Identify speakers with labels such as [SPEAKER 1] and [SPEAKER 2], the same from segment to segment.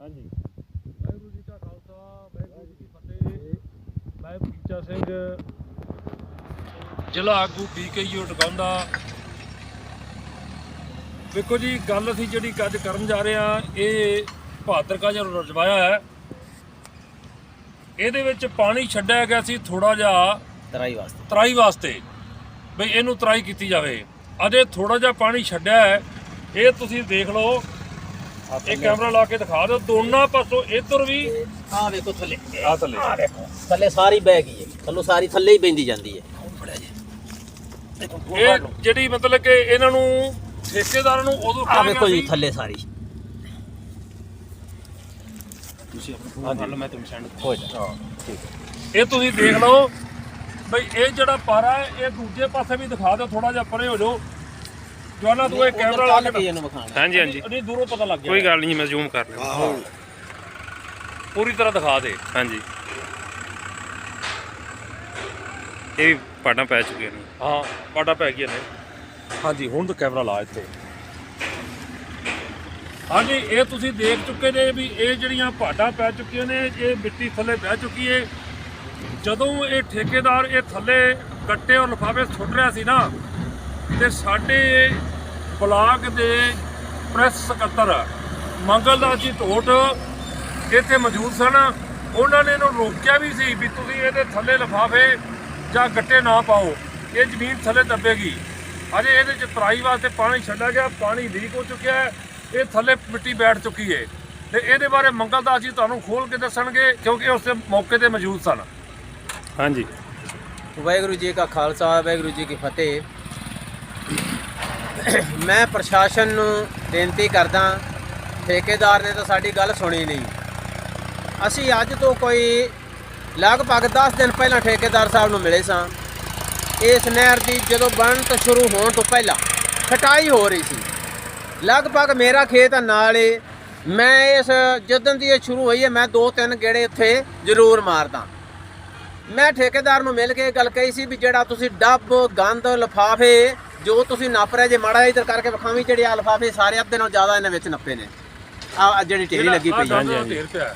[SPEAKER 1] ਹਾਂਜੀ।
[SPEAKER 2] ਵਾਹਿਗੁਰੂ ਜੀ ਕਾ ਖਾਲਸਾ ਵਾਹਿਗੁਰੂ ਜੀ ਕੀ ਫਤਿਹ। ਮੈਂ ਬਗੀਚਾ ਸਿੰਘ ਜ਼ਿਲ੍ਹਾ ਆਗੂ ਬੀਕੇਯੂ ਟਿਕਾਉਂਦਾ ਵੇਖੋ ਜੀ ਗੱਲ ਅਸੀਂ ਜਿਹੜੀ ਅੱਜ ਕਰਨ ਜਾ ਰਹੇ ਆ ਇਹ ਭਾਦਰਕਾ ਜਿਹੜਾ ਰਜਵਾਇਆ ਹੈ ਇਹਦੇ ਵਿੱਚ ਪਾਣੀ ਛੱਡਿਆ ਗਿਆ ਸੀ ਥੋੜਾ ਜਿਹਾ
[SPEAKER 1] ਤਰਾਈ ਵਾਸਤੇ।
[SPEAKER 2] ਤਰਾਈ ਵਾਸਤੇ ਬਈ ਇਹਨੂੰ ਤਰਾਈ ਕੀਤੀ ਜਾਵੇ। ਅਜੇ ਥੋੜਾ ਜਿਹਾ ਪਾਣੀ ਛੱਡਿਆ ਹੈ ਇਹ ਤੁਸੀਂ ਦੇਖ ਲਓ ਇਹ ਕੈਮਰਾ ਲਾ ਕੇ ਦਿਖਾ ਦਿਓ ਦੋਨਾਂ ਪਾਸੋਂ ਇੱਧਰ ਵੀ।
[SPEAKER 1] ਆ ਵੇਖੋ ਥੱਲੇ।
[SPEAKER 2] ਆ ਥੱਲੇ।
[SPEAKER 1] ਆ ਵੇਖੋ ਥੱਲੇ ਸਾਰੀ ਬਹਿ ਗਈ ਹੈ। ਥੱਲੋਂ ਸਾਰੀ ਥੱਲੇ ਹੀ ਬੈਂਦੀ ਜਾਂਦੀ ਹੈ।
[SPEAKER 2] ਇਹ। ਜਿਹੜੀ ਮਤਲਬ ਕਿ ਇਹਨਾਂ ਨੂੰ ਠੇਕੇਦਾਰਾਂ ਨੂੰ ਉਦੋਂ
[SPEAKER 1] ਆ ਵੇਖੋ ਜੀ ਥੱਲੇ ਸਾਰੀ। ਤੁਸੀਂ ਆਪਣਾ ਫੋਨ ਲਓ ਮੈਂ ਤੁਹਾਨੂੰ ਸੈਂਡ ਹੋ ਜਾ।
[SPEAKER 2] ਇਹ ਤੁਸੀਂ ਦੇਖ ਲਓ ਬਈ ਇਹ ਜਿਹੜਾ ਪਾਰਾ ਹੈ ਇਹ ਦੂਜੇ ਪਾਸੇ ਵੀ ਦਿਖਾ ਦਿਓ ਥੋੜਾ ਜਿਹਾ ਪਰੇ ਹੋ ਜਾਓ। ਜਵਾਨਾ ਤੂੰ ਇਹ ਕੈਮਰਾ ਲਾ ਕੇ
[SPEAKER 1] ਇਹਨੂੰ ਵਿਖਾਣਾ
[SPEAKER 3] ਹਾਂਜੀ ਹਾਂਜੀ।
[SPEAKER 2] ਨਹੀਂ ਦੂਰੋਂ ਪਤਾ ਲੱਗ ਗਿਆ।
[SPEAKER 3] ਕੋਈ ਗੱਲ ਨਹੀਂ ਮੈਂ ਜ਼ੂਮ ਕਰ ਲਿਆ
[SPEAKER 2] ਪੂਰੀ ਤਰ੍ਹਾਂ ਦਿਖਾ ਦੇ।
[SPEAKER 3] ਹਾਂਜੀ। ਇਹ ਵੀ ਪਾਟਾਂ ਪੈ ਚੁੱਕੀਆਂ ਨੇ।
[SPEAKER 2] ਹਾਂ ਪਾਟਾ ਪੈ ਗਿਆ ਨੇ। ਹਾਂਜੀ ਹੁਣ ਤਾਂ ਕੈਮਰਾ ਲਾ ਇੱਥੇ। ਹਾਂਜੀ ਇਹ ਤੁਸੀਂ ਦੇਖ ਚੁੱਕੇ ਨੇ ਵੀ ਇਹ ਜਿਹੜੀਆਂ ਪਾਟਾਂ ਪੈ ਚੁੱਕੀਆਂ ਨੇ ਇਹ ਮਿੱਟੀ ਥੱਲੇ ਬਹਿ ਚੁੱਕੀ ਹੈ ਜਦੋਂ ਇਹ ਠੇਕੇਦਾਰ ਇਹ ਥੱਲੇ ਗੱਟੇ ਔਰ ਲਿਫਾਫੇ ਸੁੱਟ ਰਿਹਾ ਸੀ ਨਾ ਤੇ ਸਾਡੇ ਬਲਾਕ ਦੇ ਪ੍ਰੈਸ ਸਕੱਤਰ ਮੰਗਲਦਾਸ ਜੀ ਢੋਟ ਇੱਥੇ ਮੌਜੂਦ ਸਨ। ਉਹਨਾਂ ਨੇ ਇਹਨੂੰ ਰੋਕਿਆ ਵੀ ਸੀ ਵੀ ਤੁਸੀਂ ਇਹਦੇ ਥੱਲੇ ਲਿਫਾਫੇ ਜਾਂ ਗੱਟੇ ਨਾ ਪਾਓ। ਇਹ ਜ਼ਮੀਨ ਥੱਲੇ ਦੱਬੇਗੀ। ਅਜੇ ਇਹਦੇ ਚ ਤਰਾਈ ਵਾਸਤੇ ਪਾਣੀ ਛੱਡਿਆ ਗਿਆ। ਪਾਣੀ ਲੀਕ ਹੋ ਚੁੱਕਿਆ ਹੈ। ਇਹ ਥੱਲੇ ਮਿੱਟੀ ਬੈਠ ਚੁੱਕੀ ਹੈ। ਤੇ ਇਹਦੇ ਬਾਰੇ ਮੰਗਲਦਾਸ ਜੀ ਤੁਹਾਨੂੰ ਖੋਲ ਕੇ ਦੱਸਣਗੇ ਕਿਉਂਕਿ ਉਸ ਮੌਕੇ ਤੇ ਮੌਜੂਦ ਸਨ।
[SPEAKER 3] ਹਾਂਜੀ।
[SPEAKER 1] ਵਾਹਿਗੁਰੂ ਜੀ ਕਾ ਖਾਲਸਾ ਵਾਹਿਗੁਰੂ ਜੀ ਕੀ ਫਤਿਹ। ਮੈਂ ਪ੍ਰਸ਼ਾਸਨ ਨੂੰ ਬੇਨਤੀ ਕਰਦਾ ਠੇਕੇਦਾਰ ਨੇ ਤਾਂ ਸਾਡੀ ਗੱਲ ਸੁਣੀ ਨਹੀਂ। ਅਸੀਂ ਅੱਜ ਤੋਂ ਕੋਈ ਲਗਭਗ 10 ਦਿਨ ਪਹਿਲਾਂ ਠੇਕੇਦਾਰ ਸਾਹਿਬ ਨੂੰ ਮਿਲੇ ਸਾਂ। ਇਸ ਨਹਿਰ ਦੀ ਜਦੋਂ ਬਣਨ ਤੋਂ ਸ਼ੁਰੂ ਹੋਣ ਤੋਂ ਪਹਿਲਾਂ ਖਟਾਈ ਹੋ ਰਹੀ ਸੀ। ਲਗਭਗ ਮੇਰਾ ਖੇਤ ਨਾਲ ਏ ਮੈਂ ਇਸ ਜਦੋਂ ਦੀ ਇਹ ਸ਼ੁਰੂ ਹੋਈ ਹੈ, ਮੈਂ ਦੋ ਤਿੰਨ ਗੇੜੇ ਉੱਥੇ ਜ਼ਰੂਰ ਮਾਰਦਾ। ਮੈਂ ਠੇਕੇਦਾਰ ਨੂੰ ਮਿਲ ਕੇ ਗੱਲ ਕਹੀ ਸੀ ਵੀ ਜਿਹੜਾ ਤੁਸੀਂ ਡੱਬ, ਗੰਦ, ਲਫਾਫੇ ਜੋ ਤੁਸੀਂ ਨੱਪ ਰਹੇ ਜੇ ਮਾੜਾ ਇੱਧਰ ਕਰਕੇ ਵਿਖਾਵੀਂ ਜਿਹੜੇ ਆ ਲਫਾਫੇ ਸਾਰੇ ਅੱਧੇ ਨਾਲੋਂ ਜ਼ਿਆਦਾ ਇਹਨਾਂ ਵਿੱਚ ਨੱਪੇ ਨੇ। ਆ ਜਿਹੜੀ ਢੇਰੀ ਲੱਗੀ ਪਈ ਹੈ।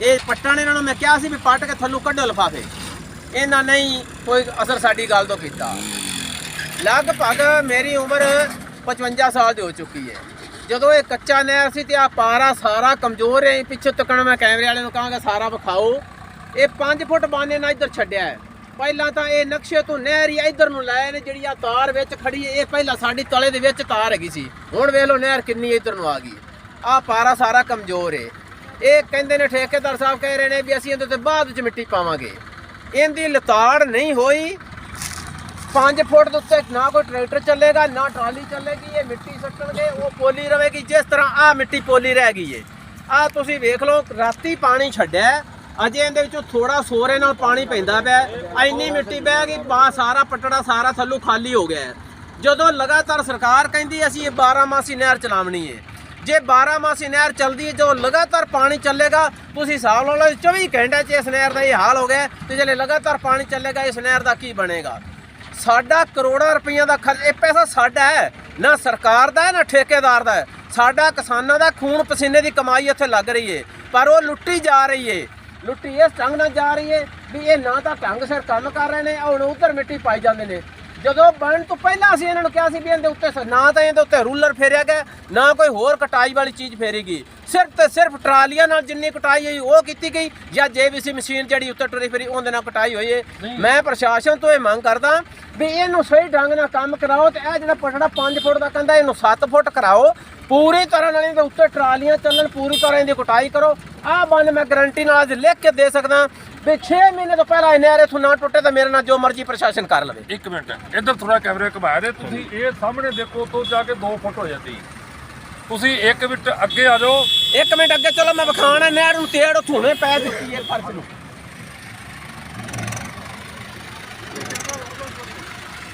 [SPEAKER 1] ਇਹ ਪੱਟਾਂ ਨੇ ਇਹਨਾਂ ਨੂੰ ਮੈਂ ਕਿਹਾ ਸੀ ਵੀ ਪੱਟ ਕੇ ਥੱਲੋਂ ਕੱਢੋ ਲਫਾਫੇ। ਇਹਨਾਂ ਨਹੀਂ ਕੋਈ ਅਸਰ ਸਾਡੀ ਗੱਲ ਤੋਂ ਕੀਤਾ। ਲਗਭਗ ਮੇਰੀ ਉਮਰ 55 ਸਾਲ ਦੀ ਹੋ ਚੁੱਕੀ ਹੈ। ਜਦੋਂ ਇਹ ਕੱਚਾ ਨਹਿਰ ਸੀ ਤੇ ਆ ਪਾਰਾ ਸਾਰਾ ਕਮਜ਼ੋਰ ਹੈ ਪਿੱਛੇ ਤੱਕਣ ਮੈਂ ਕੈਮਰੇ ਵਾਲੇ ਨੂੰ ਕਹਾਂਗਾ ਸਾਰਾ ਵਿਖਾਓ। ਇਹ 5 ਫੁੱਟ ਬਾਨੇ ਨਾਲ ਇੱਧਰ ਛੱਡਿਆ ਹੈ। ਪਹਿਲਾਂ ਤਾਂ ਇਹ ਨਕਸ਼ੇ ਤੋਂ ਨਹਿਰ ਹੀ ਇੱਧਰ ਨੂੰ ਲਾਇਆ ਨੇ, ਜਿਹੜੀ ਆ ਤਾਰ ਵਿੱਚ ਖੜੀ ਇਹ ਪਹਿਲਾਂ ਸਾਡੀ ਤਲੇ ਦੇ ਵਿੱਚ ਤਾਰ ਹੈਗੀ ਸੀ। ਹੁਣ ਵੇਖ ਲਓ ਨਹਿਰ ਕਿੰਨੀ ਇੱਧਰ ਨੂੰ ਆ ਗਈ। ਆ ਪਾਰਾ ਸਾਰਾ ਕਮਜ਼ੋਰ ਏ। ਇਹ ਕਹਿੰਦੇ ਨੇ ਠੇਕੇਦਾਰ ਸਾਹਿਬ ਕਹਿ ਰਹੇ ਨੇ ਵੀ ਅਸੀਂ ਇਹਦੇ ਤੇ ਬਾਅਦ ਵਿੱਚ ਮਿੱਟੀ ਪਾਵਾਂਗੇ। ਇਹਦੀ ਲਤਾੜ ਨਹੀਂ ਹੋਈ। 5 ਫੁੱਟ ਦੇ ਉੱਤੇ ਨਾ ਕੋਈ ਟਰੈਕਟਰ ਚੱਲੇਗਾ, ਨਾ ਟਰਾਲੀ ਚੱਲੇਗੀ, ਇਹ ਮਿੱਟੀ ਸੱਟਣਗੇ, ਉਹ ਪੋਲੀ ਰਹੇਗੀ ਜਿਸ ਤਰ੍ਹਾਂ ਆ ਮਿੱਟੀ ਪੋਲੀ ਰਹਿ ਗਈ ਏ। ਆ ਤੁਸੀਂ ਵੇਖ ਲਓ, ਰਾਤੀ ਪਾਣੀ ਛੱਡਿਆ। ਅਜੇ ਇਹਦੇ ਵਿੱਚੋਂ ਥੋੜਾ ਸੋਰੇ ਨਾਲ ਪਾਣੀ ਪੈਂਦਾ ਪਿਆ ਇੰਨੀ ਮਿੱਟੀ ਪੈ ਗਈ ਬਾ ਸਾਰਾ ਪਟੜਾ ਸਾਰਾ ਥੱਲੋਂ ਖਾਲੀ ਹੋ ਗਿਆ ਜਦੋਂ ਲਗਾਤਾਰ ਸਰਕਾਰ ਕਹਿੰਦੀ ਅਸੀਂ ਇਹ 12 ਮਾਸੀ ਨਹਿਰ ਚਲਾਵਣੀ ਹੈ। ਜੇ 12 ਮਾਸੀ ਨਹਿਰ ਚੱਲਦੀ ਹੈ ਜੋ ਲਗਾਤਾਰ ਪਾਣੀ ਚੱਲੇਗਾ ਤੁਸੀਂ ਹਿਸਾਬ ਲਾ ਲਓ 24 ਘੰਟੇ 'ਚ ਇਸ ਨਹਿਰ ਦਾ ਇਹ ਹਾਲ ਹੋ ਗਿਆ ਹੈ, ਤੇ ਜੇ ਲਗਾਤਾਰ ਪਾਣੀ ਚੱਲੇਗਾ ਇਸ ਨਹਿਰ ਦਾ ਕੀ ਬਣੇਗਾ? ਸਾਡਾ ਕਰੋੜਾਂ ਰੁਪਈਆ ਦਾ ਖਰਚ ਇਹ ਪੈਸਾ ਸਾਡਾ ਹੈ। ਨਾ ਸਰਕਾਰ ਦਾ ਹੈ ਨਾ ਠੇਕੇਦਾਰ ਦਾ ਹੈ। ਸਾਡਾ ਕਿਸਾਨਾਂ ਦਾ ਖੂਨ ਪਸੀਨੇ ਦੀ ਕਮਾਈ ਇੱਥੇ ਲੱਗ ਰਹੀ ਏ ਪਰ ਉਹ ਲੁੱਟੀ ਜਾ ਰਹੀ ਏ ਲੁੱਟੀ ਇਸ ਢੰਗ ਨਾਲ ਜਾ ਰਹੀ ਹੈ ਵੀ ਇਹ ਨਾ ਤਾਂ ਢੰਗ ਸਿਰ ਕੰਮ ਕਰ ਰਹੇ ਨੇ ਹੁਣ ਉਧਰ ਮਿੱਟੀ ਪਾਈ ਜਾਂਦੇ ਨੇ। ਜਦੋਂ ਬਣਨ ਤੋਂ ਪਹਿਲਾਂ ਅਸੀਂ ਇਹਨਾਂ ਨੂੰ ਕਿਹਾ ਸੀ ਵੀ ਇਹਦੇ ਉੱਤੇ ਨਾ ਤਾਂ ਇਹਦੇ ਉੱਤੇ ਰੂਲਰ ਫੇਰਿਆ ਗਿਆ, ਨਾ ਕੋਈ ਹੋਰ ਕਟਾਈ ਵਾਲੀ ਚੀਜ਼ ਫੇਰੀ ਗਈ ਸਿਰਫ ਤੇ ਸਿਰਫ ਟਰਾਲੀਆਂ ਨਾਲ ਜਿੰਨੀ ਕਟਾਈ ਹੋਈ ਉਹ ਕੀਤੀ ਗਈ ਜਾਂ ਜੇਬੀਸੀ ਮਸ਼ੀਨ ਜਿਹੜੀ ਉੱਤੇ ਟੁਰੀ ਫੇਰੀ ਉਹਦੇ ਨਾਲ ਕਟਾਈ ਹੋਈ ਏ। ਮੈਂ ਪ੍ਰਸ਼ਾਸਨ ਤੋਂ ਇਹ ਮੰਗ ਕਰਦਾ ਵੀ ਇਹਨੂੰ ਸਹੀ ਢੰਗ ਨਾਲ ਕੰਮ ਕਰਾਓ ਤੇ ਇਹ ਜਿਹੜਾ ਪਟੜਾ 5 ਫੁੱਟ ਦਾ ਕਹਿੰਦਾ ਇਹਨੂੰ 7 ਫੁੱਟ ਕਰਾਓ। ਪੂਰੀ ਤਰ੍ਹਾਂ ਨਾਲ ਇਹਦੇ ਉੱਤੇ ਟਰਾਲੀਆਂ ਚੱਲਣ ਪੂਰੀ ਤਰ੍ਹਾਂ ਇਹਦੀ ਕਟਾਈ ਕਰੋ। ਆਹ ਬੰਨ ਮੈਂ ਗਰੰਟੀ ਨਾਲ ਅੱਜ ਲਿਖ ਕੇ ਦੇ ਸਕਦਾ ਵੀ 6 ਮਹੀਨੇ ਤੋਂ ਪਹਿਲਾਂ ਇਹ ਨਹਿਰ ਇੱਥੋਂ ਨਾ ਟੁੱਟੇ ਤਾਂ ਮੇਰੇ ਨਾਲ ਜੋ ਮਰਜ਼ੀ ਪ੍ਰਸ਼ਾਸਨ ਕਰ ਲਵੇ।
[SPEAKER 2] ਇੱਕ ਮਿੰਟ ਇੱਧਰ ਥੋੜਾ ਕੈਮਰਾ ਘੁਮਾਇਆ ਦੇ ਤੁਸੀਂ ਇਹ ਸਾਹਮਣੇ ਦੇਖੋ ਤੋਂ ਜਾ ਕੇ 2 ਫੁੱਟ ਹੋ ਜਾਂਦੀ। ਤੁਸੀਂ ਇੱਕ ਮਿੰਟ ਅੱਗੇ ਆ ਜਾਓ।
[SPEAKER 1] ਇੱਕ ਮਿੰਟ ਅੱਗੇ ਚਲੋ ਮੈਂ ਵਿਖਾਣਾ ਨਹਿਰ ਨੂੰ ਤੇੜ ਉੱਥੋਂ ਧੂਣੇ ਪੈ ਦਿੱਤੀ ਹੈ ਫਰਸ਼ ਨੂੰ।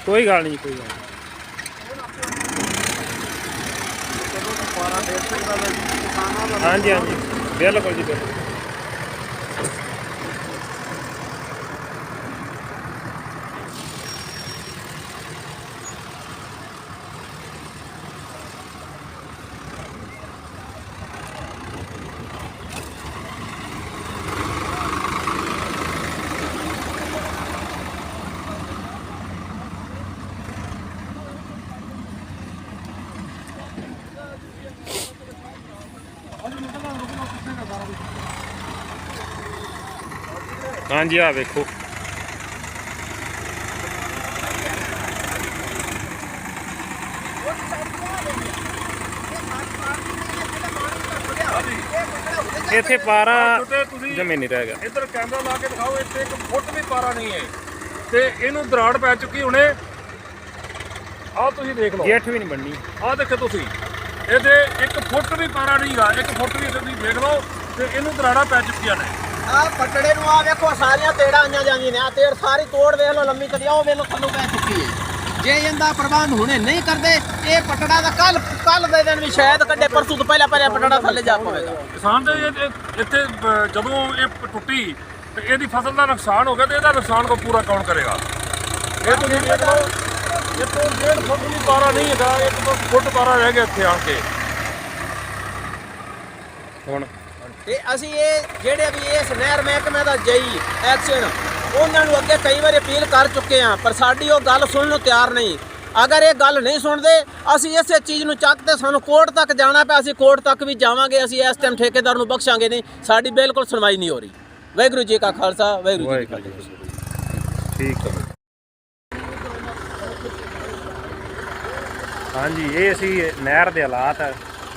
[SPEAKER 3] ਕੋਈ ਗੱਲ ਨਹੀਂ, ਕੋਈ ਗੱਲ ਨੀ। ਹਾਂਜੀ ਹਾਂਜੀ। ਬਿਲਕੁਲ ਜੀ, ਬਿਲਕੁਲ। ਹਾਂਜੀ ਆ ਵੇਖੋ। ਇੱਥੇ ਪਾਰਾ ਜਮੇ ਨਹੀਂ ਰਹਿ ਗਿਆ।
[SPEAKER 2] ਇੱਧਰ ਕੈਮਰਾ ਲਾ ਕੇ ਦਿਖਾਓ ਇੱਥੇ ਇੱਕ ਫੁੱਟ ਵੀ ਪਾਰਾ ਨਹੀਂ ਹੈ। ਤੇ ਇਹਨੂੰ ਦਰਾੜ ਪੈ ਚੁੱਕੀ ਹੁਣੇ। ਆਹ ਤੁਸੀਂ ਦੇਖ ਲਓ।
[SPEAKER 3] ਜੇਠ ਵੀ ਨਹੀਂ ਬਣਨੀ।
[SPEAKER 2] ਆਹ ਦੇਖੋ ਤੁਸੀਂ। ਇਹਦੇ ਇੱਕ ਫੁੱਟ ਵੀ ਪਾਰਾ ਨਹੀਂਗਾ ਇੱਕ ਫੁੱਟ ਵੀ ਤੁਸੀਂ ਦੇਖ ਲਓ ਤੇ ਇਹਨੂੰ ਦਰਾੜਾ ਪੈ ਚੁੱਕੀਆਂ ਨੇ।
[SPEAKER 1] ਆ ਪਟੜੇ ਨੂੰ ਆ ਵੇਖੋ, ਸਾਰੀਆਂ ਤੇੜਾਂ ਆਈਆਂ ਜਾਂਦੀਆਂ ਨੇ। ਆ ਤੇੜ ਸਾਰੀ ਤੋੜ ਵੇਖ ਲਓ, ਲੰਮੀ ਕਦੀ ਉਹ ਵੇਖ ਲਓ, ਥੱਲੋਂ ਪੈ ਚੁੱਕੀ ਹੈ ਜੇ ਇਹਦਾ ਪ੍ਰਬੰਧ ਹੁਣੇ ਨਹੀਂ ਕਰਦੇ, ਇਹ ਪਟੜਾ ਦਾ ਕੱਲ ਕੱਲ ਦੇ ਦਿਨ ਵੀ ਸ਼ਾਇਦ ਕੱਢੇ, ਪਰਸੋਂ ਤੋਂ ਪਹਿਲਾਂ ਪਹਿਲਾਂ ਪਟੜਾ ਥੱਲੇ ਜਾ ਪਵੇਗਾ।
[SPEAKER 2] ਕਿਸਾਨ ਦੇ ਇੱਥੇ ਜਦੋਂ ਇਹ ਟੁੱਟੀ, ਤੇ ਇਹਦੀ ਫਸਲ ਦਾ ਨੁਕਸਾਨ ਹੋ ਗਿਆ, ਤੇ ਇਹਦਾ ਨੁਕਸਾਨ ਕੋ ਪੂਰਾ ਕੌਣ ਕਰੇਗਾ? ਇਹ ਤੁਸੀਂ ਦੇਖ ਲਓ, ਇਹ ਤੋਂ ਡੇਢ ਫੁੱਟ ਵੀ ਪਾਰਾ ਨਹੀਂ ਹੈਗਾ ਇੱਕ ਫੁੱਟ ਪਾਰਾ ਰਹਿ ਗਿਆ ਇੱਥੇ ਆ ਕੇ।
[SPEAKER 3] ਹੁਣ
[SPEAKER 1] ਤੇ ਅਸੀਂ ਇਹ ਜਿਹੜੇ ਵੀ ਇਸ ਨਹਿਰ ਮਹਿਕਮੇ ਦਾ ਜਈ ਐਕਸ਼ਨ ਉਹਨਾਂ ਨੂੰ ਅੱਗੇ ਕਈ ਵਾਰੀ ਅਪੀਲ ਕਰ ਚੁੱਕੇ ਹਾਂ ਪਰ ਸਾਡੀ ਉਹ ਗੱਲ ਸੁਣਨ ਨੂੰ ਤਿਆਰ ਨਹੀਂ। ਅਗਰ ਇਹ ਗੱਲ ਨਹੀਂ ਸੁਣਦੇ ਅਸੀਂ ਇਸੇ ਚੀਜ਼ ਨੂੰ ਚੱਕ ਤੇ ਸਾਨੂੰ ਕੋਰਟ ਤੱਕ ਜਾਣਾ ਪਿਆ ਅਸੀਂ ਕੋਰਟ ਤੱਕ ਵੀ ਜਾਵਾਂਗੇ ਅਸੀਂ ਇਸ ਟਾਈਮ ਠੇਕੇਦਾਰ ਨੂੰ ਬਖਸ਼ਾਂਗੇ ਨਹੀਂ। ਸਾਡੀ ਬਿਲਕੁਲ ਸੁਣਵਾਈ ਨਹੀਂ ਹੋ ਰਹੀ। ਵਾਹਿਗੁਰੂ ਜੀ ਕਾ ਖਾਲਸਾ ਵਾਹਿਗੁਰੂ ਜੀ ਕੀ ਫਤਿਹ।
[SPEAKER 3] ਠੀਕ ਹੈ। ਹਾਂਜੀ ਇਹ ਅਸੀਂ ਨਹਿਰ ਦੇ ਹਾਲਾਤ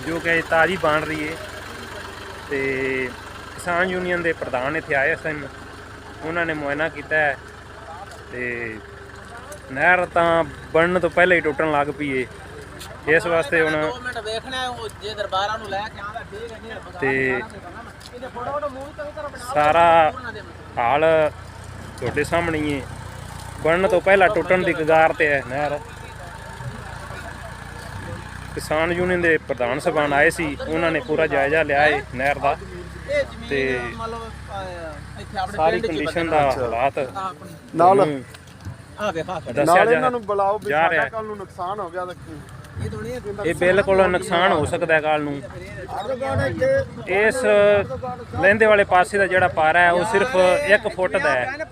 [SPEAKER 3] ਜੋ ਕਿ ਤਾਜ਼ੀ ਬਣ ਰਹੀ ਹੈ ਤੇ ਕਿਸਾਨ ਯੂਨੀਅਨ ਦੇ ਪ੍ਰਧਾਨ ਇੱਥੇ ਆਏ ਸਨ। ਉਹਨਾਂ ਨੇ ਮੁਆਇਨਾ ਕੀਤਾ ਹੈ ਤੇ ਨਹਿਰ ਤਾਂ ਬਣਨ ਤੋਂ ਪਹਿਲਾਂ ਹੀ ਟੁੱਟਣ ਲੱਗ ਪਈ ਏ। ਇਸ ਵਾਸਤੇ ਹੁਣ
[SPEAKER 1] 2 ਮਿੰਟ ਵੇਖਣਾ ਹੈ, ਉਹ ਜੇ ਦਰਬਾਰਾਂ ਨੂੰ ਲੈ ਕੇ ਆਉਂਦਾ ਠੀਕ ਹੈ ਨਹੀਂ
[SPEAKER 3] ਤੇ ਸਾਰਾ ਹਾਲ ਤੁਹਾਡੇ ਸਾਹਮਣੇ ਹੀ ਹੈ ਬਣਨ ਤੋਂ ਪਹਿਲਾਂ ਟੁੱਟਣ ਦੀ ਕਗਾਰ ਤੇ ਹੈ ਨਹਿਰ। ਕਿਸਾਨ ਯੂਨੀਅਨ ਦੇ ਪ੍ਰਧਾਨ ਸਭਾਨ ਆਏ ਸੀ ਉਹਨਾਂ ਨੇ ਪੂਰਾ ਜਾਇਜ਼ਾ ਲਿਆ ਹੈ ਨਹਿਰ ਦਾ। ਤੇ
[SPEAKER 1] ਮਤਲਬ ਅਹ, ਇੱਥੇ ਆਪਣੇ
[SPEAKER 3] ਸਾਰੀ ਕੰਡੀਸ਼ਨ ਦਾ ਹਾਲਾਤ
[SPEAKER 4] ਨਾਲ ਨਾਲ
[SPEAKER 3] ਜਾ
[SPEAKER 4] ਇਹਨਾਂ ਨੂੰ ਬੁਲਾਓ ਵੀ ਸਾਡਾ। ਕੱਲ ਨੂੰ ਨੁਕਸਾਨ ਹੋ ਗਿਆ
[SPEAKER 1] ਇਹ
[SPEAKER 3] ਬਿਲਕੁਲ ਨੁਕਸਾਨ ਹੋ ਸਕਦਾ ਹੈ ਕੱਲ ਨੂੰ। ਇਸ ਲਹਿੰਦੇ ਵਾਲੇ ਪਾਸੇ ਦਾ ਜਿਹੜਾ ਪਾਰਾ ਹੈ ਉਹ ਸਿਰਫ 1 ਫੁੱਟ ਦਾ ਹੈ।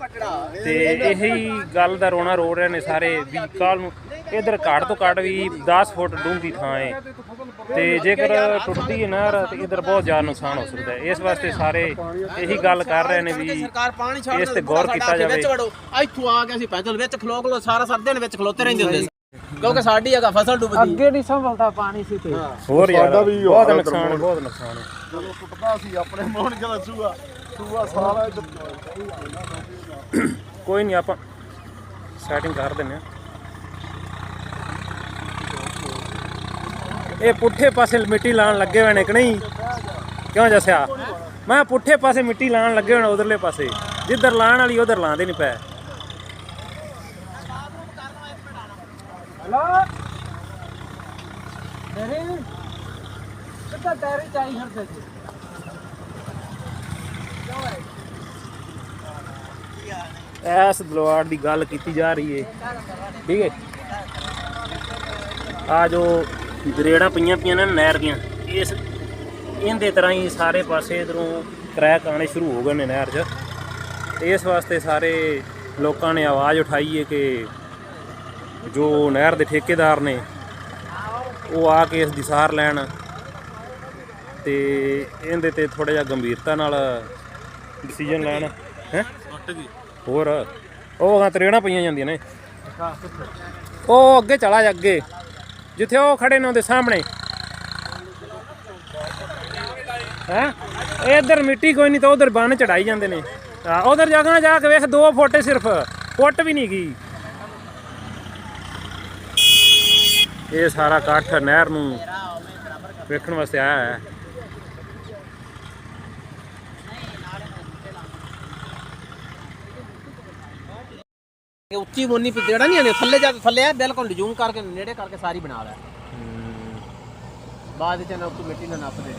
[SPEAKER 3] ਤੇ ਇਹੀ ਗੱਲ ਦਾ ਰੋਣਾ ਰੋ ਰਹੇ ਨੇ ਸਾਰੇ ਵੀ ਕੱਲ ਨੂੰ ਇਧਰ ਘੱਟ ਤੋਂ ਘੱਟ ਵੀ 10 ਫੁੱਟ ਡੂੰਘੀ ਥਾਂ ਹੈ ਤੇ ਜੇਕਰ ਟੁੱਟਦੀ ਹੈ ਨਹਿਰ ਤੇ ਇਧਰ ਬਹੁਤ ਜ਼ਿਆਦਾ ਨੁਕਸਾਨ ਹੋ ਸਕਦਾ ਹੈ ਇਸ ਵਾਸਤੇ ਸਾਰੇ ਇਹੀ ਗੱਲ ਕਰ ਰਹੇ ਨੇ ਵੀ
[SPEAKER 1] ਸਰਕਾਰ ਪਾਣੀ ਛੱਡ
[SPEAKER 3] ਇਸ ਤੇ ਗੌਰ ਕੀਤਾ ਜਾਵੇ
[SPEAKER 1] ਵਿੱਚ ਵੜੋ। ਇੱਥੋਂ ਆ ਕੇ ਅਸੀਂ ਪੈਦਲ ਵਿੱਚ ਖਲੋ ਖਲੋ ਸਾਰਾ ਸਰਦੇ ਨੇ ਵਿੱਚ ਖਲੋਤੇ ਰਹਿੰਦੇ ਹੁੰਦੇ ਸੀ। ਕਿਉਂਕਿ ਸਾਡੀ ਹੈਗਾ ਫਸਲ ਡੁੱਬਦੀ
[SPEAKER 5] ਅੱਗੇ ਨਹੀਂ ਸੰਭਲਦਾ ਪਾਣੀ ਸੀ ਤੇ।
[SPEAKER 3] ਹੋਰ ਯਾਰ
[SPEAKER 4] ਸਾਡਾ ਵੀ
[SPEAKER 3] ਬਹੁਤ ਨੁਕਸਾਨ ਹੈ। ਬਹੁਤ ਨੁਕਸਾਨ ਹੈ।
[SPEAKER 4] ਜਦੋਂ ਟੁੱਟਦਾ ਸੀ ਆਪਣੇ ਮੋਹਣ ਦਾ ਸੂਆ ਸੂਆ ਸਾਰਾ
[SPEAKER 3] ਕੋਈ ਨਹੀਂ ਆਪਾਂ ਸੈਟਿੰਗ ਕਰ ਦਿੰਨੇ ਆ ਇਹ ਪੁੱਠੇ ਪਾਸੇ ਮਿੱਟੀ ਲਾਣ ਲੱਗੇ ਹੋਏ ਨੇ ਕਿ ਨਹੀਂ? ਕਿਉਂ ਜਸਿਆ? ਮੈਂ ਪੁੱਠੇ ਪਾਸੇ ਮਿੱਟੀ ਲਾਣ ਲੱਗੇ ਹੋਏ ਨੇ ਉਧਰਲੇ ਪਾਸੇ। ਜਿੱਧਰ ਲਾਣ ਵਾਲੀ ਉਧਰ ਲਾਉਂਦੇ ਨਹੀਂ ਪਏ।
[SPEAKER 5] ਹਲੋ? ਤੇਰੇ ਹਰਦੇ
[SPEAKER 3] ਐਸ ਦਲਵਾਰ ਦੀ ਗੱਲ ਕੀਤੀ ਜਾ ਰਹੀ ਹੈ ਠੀਕ ਹੈ ਆ ਜੋ ਦਰੇੜਾਂ ਪਈਆਂ ਪਈਆਂ ਨੇ ਨਹਿਰ ਦੀਆਂ। ਇਸ ਇਹਦੇ ਤਰ੍ਹਾਂ ਹੀ ਸਾਰੇ ਪਾਸੇ ਇਧਰੋਂ ਕਰੈਕ ਆਣੇ ਸ਼ੁਰੂ ਹੋ ਗਏ ਨੇ ਨਹਿਰ 'ਚ। ਇਸ ਵਾਸਤੇ ਸਾਰੇ ਲੋਕਾਂ ਨੇ ਆਵਾਜ਼ ਉਠਾਈ ਹੈ ਕਿ ਜੋ ਨਹਿਰ ਦੇ ਠੇਕੇਦਾਰ ਨੇ ਉਹ ਆ ਕੇ ਇਸ ਦੀ ਸਾਰ ਲੈਣ ਤੇ ਇਹਦੇ ਤੇ ਥੋੜਾ ਜਿਹਾ ਗੰਭੀਰਤਾ ਨਾਲ ਡਿਸੀਜਨ ਲੈਣ। ਹੈ? ਹੋਰ? ਉਹ ਗਾਂ ਤਰੇੜਾਂ ਪਈਆਂ ਜਾਂਦੀਆਂ ਨੇ। ਉਹ ਅੱਗੇ ਚਲਾ ਜਾ ਅੱਗੇ। ਜਿੱਥੇ ਉਹ ਖੜੇ ਨੇ ਉਹਦੇ ਸਾਹਮਣੇ। ਹੈ? ਇਧਰ ਮਿੱਟੀ ਕੋਈ ਨਹੀਂ ਤਾਂ ਉਧਰ ਬੰਨ ਚੜਾਈ ਜਾਂਦੇ ਨੇ। ਆ ਉਧਰ ਜਗ੍ਹਾ ਜਾ ਕੇ ਵੇਖ 2 ਫੁੱਟ ਸਿਰਫ, ਫੁੱਟ ਵੀ ਨਹੀਂ ਗਈ। ਇਹ ਸਾਰਾ ਇਕੱਠ ਨਹਿਰ ਨੂੰ ਵੇਖਣ ਵਾਸਤੇ ਆਇਆ ਹੈ।
[SPEAKER 1] ਇਹ ਉੱਚੀ ਮੋਨੀ ਪੇ ਜਿਹੜਾ ਨਹੀਂ ਆਨੇ ਥੱਲੇ ਜਾ ਕੇ ਥੱਲੇ ਆ ਬਿਲਕੁਲ ਜੂਮ ਕਰਕੇ ਨੇੜੇ ਕਰਕੇ ਸਾਰੀ ਬਣਾ ਲੈ। ਬਾਅਦ ਵਿੱਚ ਨਾ ਉੱਤੇ ਮਿੱਟੀ ਨਾਲ ਨੱਪ ਦੇ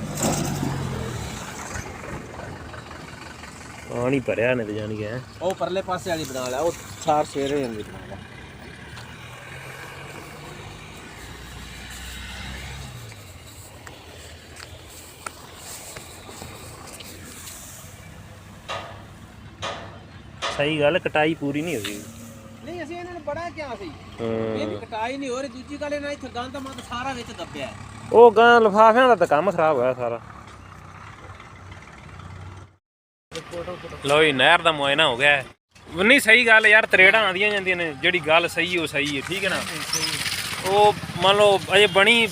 [SPEAKER 3] ਪਾਣੀ ਭਰਿਆ ਨੇ ਤੇ ਜਾਣੀ ਕਿ।
[SPEAKER 1] ਉਹ ਪਰਲੇ ਪਾਸੇ ਵਾਲੀ ਬਣਾ ਲੈ ਉਹ ਸਾਰ ਸਵੇਰੇ ਜਾਂਦੀ ਬਣਾ ਲੈ।
[SPEAKER 3] ਸਹੀ ਗੱਲ ਕਟਾਈ ਪੂਰੀ ਨਹੀਂ ਹੋਈ।
[SPEAKER 1] ਇਹਨਾਂ ਬੜਾ ਕਿਹਾ ਸੀ। ਇਹਦੀ ਕਟਾਈ ਨਹੀਂ ਹੋ ਰਹੀ ਦੂਜੀ ਗੱਲ ਇਹਨਾਂ ਇੱਥੇ ਗੰਦ ਮੰਦ ਸਾਰਾ ਵਿੱਚ ਦੱਬਿਆ
[SPEAKER 3] ਉਹ ਗਾਂ ਲਫਾਫਿਆਂ ਦਾ ਤਾਂ ਕੰਮ ਖਰਾਬ ਹੋਇਆ ਸਾਰਾ। ਲੋ ਜੀ ਨਹਿਰ ਦਾ ਮੁਆਇਨਾ ਹੋ ਗਿਆ। ਨਹੀਂ ਸਹੀ ਗੱਲ ਯਾਰ ਤਰੇੜਾਂ ਆਉਂਦੀਆਂ ਜਾਂਦੀਆਂ ਨੇ ਜਿਹੜੀ ਗੱਲ ਸਹੀ ਉਹ ਸਹੀ ਹੈ ਠੀਕ ਹੈ ਨਾ? ਉਹ ਮੰਨ ਲਓ ਅਜੇ ਬਣੀ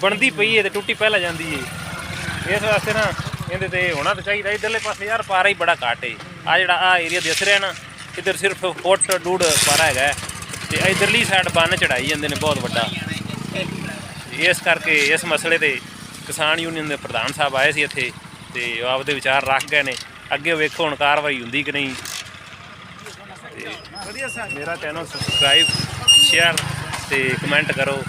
[SPEAKER 3] ਬਣਦੀ ਪਈ ਹੈ ਤੇ ਟੁੱਟੀ ਪਹਿਲਾਂ ਜਾਂਦੀ ਹੈ ਇਸ ਵਾਸਤੇ ਨਾ ਇਹਦੇ ਤੇ ਹੋਣਾ ਤਾਂ ਚਾਹੀਦਾ ਇਧਰਲੇ ਪਾਸੇ ਯਾਰ ਪਾਰਾ ਹੀ ਬੜਾ ਘੱਟ ਹੈ ਆ ਜਿਹੜਾ ਆ ਏਰੀਆ ਦਿਸ ਰਿਹਾ ਨਾ ਇੱਧਰ ਸਿਰਫ ਫੁੱਟ ਡੂੜ ਪਾਰਾ ਹੈਗਾ ਤੇ ਇਧਰਲੀ ਸਾਈਡ ਬੰਨ ਚੜਾਈ ਜਾਂਦੇ ਨੇ ਬਹੁਤ ਵੱਡਾ। ਇਸ ਕਰਕੇ ਇਸ ਮਸਲੇ ਤੇ ਕਿਸਾਨ ਯੂਨੀਅਨ ਦੇ ਪ੍ਰਧਾਨ ਸਾਹਿਬ ਆਏ ਸੀ ਇੱਥੇ ਤੇ ਉਹ ਆਪਦੇ ਵਿਚਾਰ ਰੱਖ ਗਏ ਨੇ। ਅੱਗੇ ਵੇਖੋ ਹੁਣ ਕਾਰਵਾਈ ਹੁੰਦੀ ਕਿ ਨਹੀਂ। ਤੇ ਮੇਰਾ ਚੈਨਲ ਸਬਸਕ੍ਰਾਈਬ ਸ਼ੇਅਰ ਤੇ ਕਮੈਂਟ ਕਰੋ।